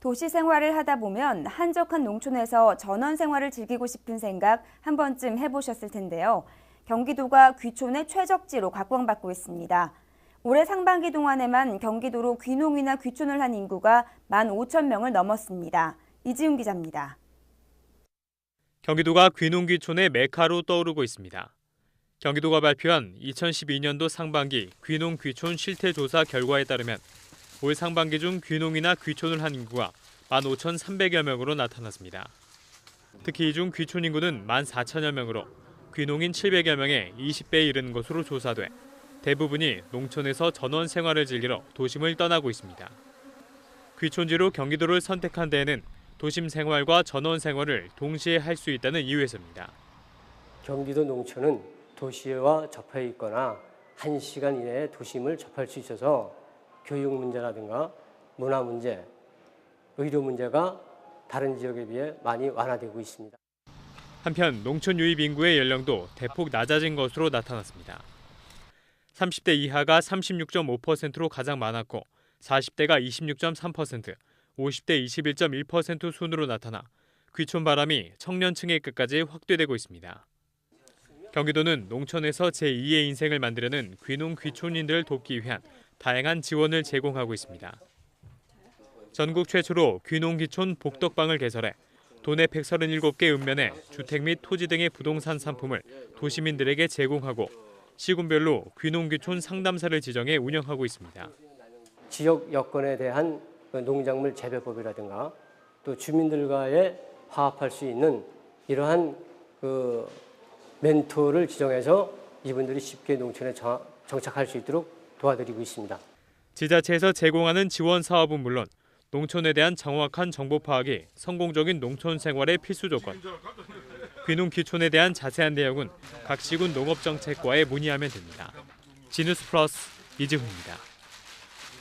도시 생활을 하다 보면 한적한 농촌에서 전원 생활을 즐기고 싶은 생각 한 번쯤 해보셨을 텐데요. 경기도가 귀촌의 최적지로 각광받고 있습니다. 올해 상반기 동안에만 경기도로 귀농이나 귀촌을 한 인구가 15,000명을 넘었습니다. 이지훈 기자입니다. 경기도가 귀농 귀촌의 메카로 떠오르고 있습니다. 경기도가 발표한 2012년도 상반기 귀농 귀촌 실태 조사 결과에 따르면 올 상반기 중 귀농이나 귀촌을 한 인구가 15,300여 명으로 나타났습니다. 특히 이 중 귀촌 인구는 14,000여 명으로 귀농인 700여 명의 20배에 이르는 것으로 조사돼 대부분이 농촌에서 전원 생활을 즐기러 도심을 떠나고 있습니다. 귀촌지로 경기도를 선택한 데에는 도심 생활과 전원 생활을 동시에 할 수 있다는 이유에서입니다. 경기도 농촌은 도시와 접해 있거나 1시간 이내에 도심을 접할 수 있어서 교육 문제라든가 문화 문제, 의료 문제가 다른 지역에 비해 많이 완화되고 있습니다. 한편 농촌 유입 인구의 연령도 대폭 낮아진 것으로 나타났습니다. 30대 이하가 36.5%로 가장 많았고 40대가 26.3%, 50대 21.1% 순으로 나타나 귀촌 바람이 청년층의 끝까지 확대되고 있습니다. 경기도는 농촌에서 제2의 인생을 만들려는 귀농 귀촌인들을 돕기 위한 다양한 지원을 제공하고 있습니다. 전국 최초로 귀농 귀촌 복덕방을 개설해 도내 137개 읍면에 주택 및 토지 등의 부동산 상품을 도시민들에게 제공하고 시군별로 귀농귀촌 상담사를 지정해 운영하고 있습니다. 지역 여건에 대한 그 농작물 재배법이라든가 또 주민들과의 화합할 수 있는 이러한 그 멘토를 지정해서 이분들이 쉽게 농촌에 정- 정착할 수 있도록 도와드리고 있습니다. 지자체에서 제공하는 지원 사업은 물론 농촌에 대한 정확한 정보 파악이 성공적인 농촌 생활의 필수 조건. 귀농 귀촌에 대한 자세한 내용은 각 시군 농업정책과에 문의하면 됩니다. 지뉴스 플러스 이지훈입니다.